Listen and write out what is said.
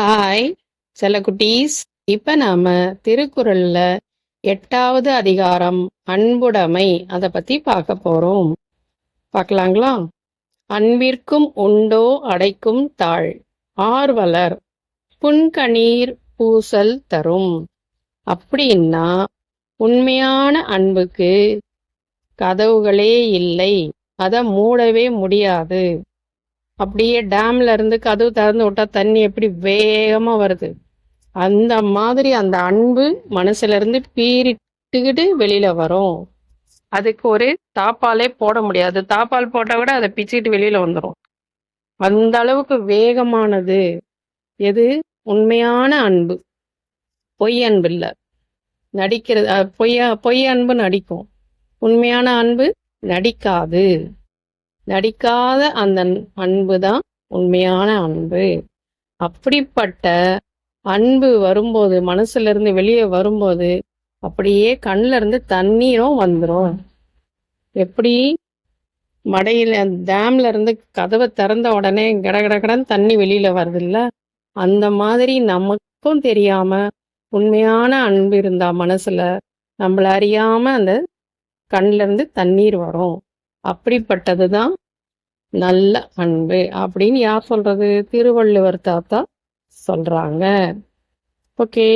Hi செல்லக்குட்டீஸ் இப்ப நாம திருக்குறள்ல எட்டாவது அதிகாரம் அன்புடைமை அதை பத்தி பார்க்க போறோம். பார்க்கலாங்களா? அன்பிற்கும் உண்டோ அடைக்கும் தாழ் ஆர்வலர் புன்கணீர் பூசல் தரும். அப்படின்னா உண்மையான அன்புக்கு கதவுகளே இல்லை அதை மூடவே முடியாது. அப்படியே டேம்ல இருந்து கதவு திறந்து விட்டா தண்ணி எப்படி வேகமா வருது? அந்த மாதிரி அந்த அன்பு மனசுல இருந்து பீரிட்டுக்கிட்டு வெளியில வரும். அதுக்கு ஒரு தாப்பாலே போட முடியாது. தாப்பால் போட்டா கூட அதை பிச்சுக்கிட்டு வெளியில வந்துடும் அந்த அளவுக்கு வேகமானது எது? உண்மையான அன்பு. பொய் அன்பு இல்லை. நடிக்கிறது பொய்யா பொய் அன்பு நடிக்கும். உண்மையான அன்பு நடிக்காது. நடிக்காத அந்த அன்பு தான் உண்மையான அன்பு. அப்படிப்பட்ட அன்பு வரும்போது மனசுல இருந்து வெளியே வரும்போது அப்படியே கண்ணுல இருந்து தண்ணீரும் வந்துடும் எப்படி? மடையில டேம்ல இருந்து கதவை திறந்த உடனே கட கட கடன்னு தண்ணி வெளியில வருது இல்ல அந்த மாதிரி நமக்கும் தெரியாம உண்மையான அன்பு இருந்தா மனசுல நம்மள அறியாம அந்த கண்ணுல இருந்து தண்ணீர் வரும். அப்படிப்பட்டது தான் நல்ல அன்பு அப்படின்னு யார் சொல்றது? திருவள்ளுவர் தாத்தா சொல்றாங்க. ஓகே.